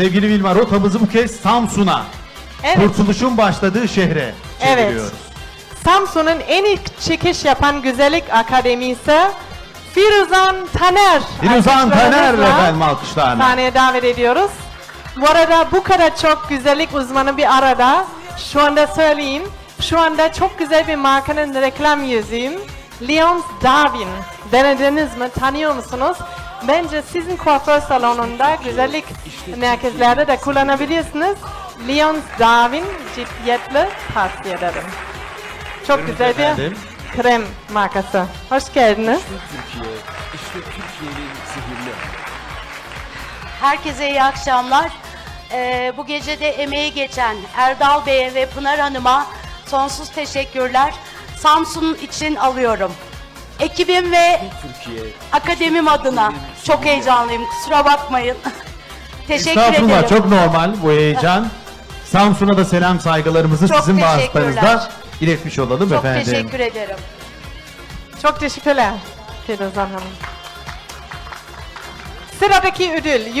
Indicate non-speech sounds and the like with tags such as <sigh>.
Sevgili Vilma rotamızı bu kez Samsun'a, Evet. kurtuluşun başladığı şehre Evet. çeviriyoruz. Samsun'un en ilk çekiş yapan güzellik akademisi Firuzan Taner. Firuzan Taner Alkışlarınızla efendim alkışlarla. Sahneye davet ediyoruz. Bu arada bu kadar çok güzellik uzmanı bir arada. Şu anda söyleyeyim. Şu anda çok güzel bir markanın reklam yüzüyüm. Leons Darwin. Denediniz mi? Tanıyor musunuz? Bence sizin kuaför salonunda güzellik merkezlerde de kullanabilirsiniz. Leons Darwin ciddiyetle tavsiye ederim. Çok güzel bir krem markası. Hoş geldiniz. Türkiye, işte Türkiye'nin sihirli Herkese iyi akşamlar. Ee, bu gecede emeği geçen Erdal Bey'e ve Pınar Hanım'a sonsuz teşekkürler. Samsun için alıyorum. Ekibim ve Türkiye. akademim adına çok heyecanlıyım. Kusura bakmayın. <laughs> Teşekkür Estağfurullah ederim. çok normal bu heyecan. Samsun'a da selam saygılarımızı Çok sizin teşekkürler. vasıtanızda iletmiş olalım Çok efendim. teşekkür ederim. Çok teşekkürler Firuzan Hanım. Sıradaki ödül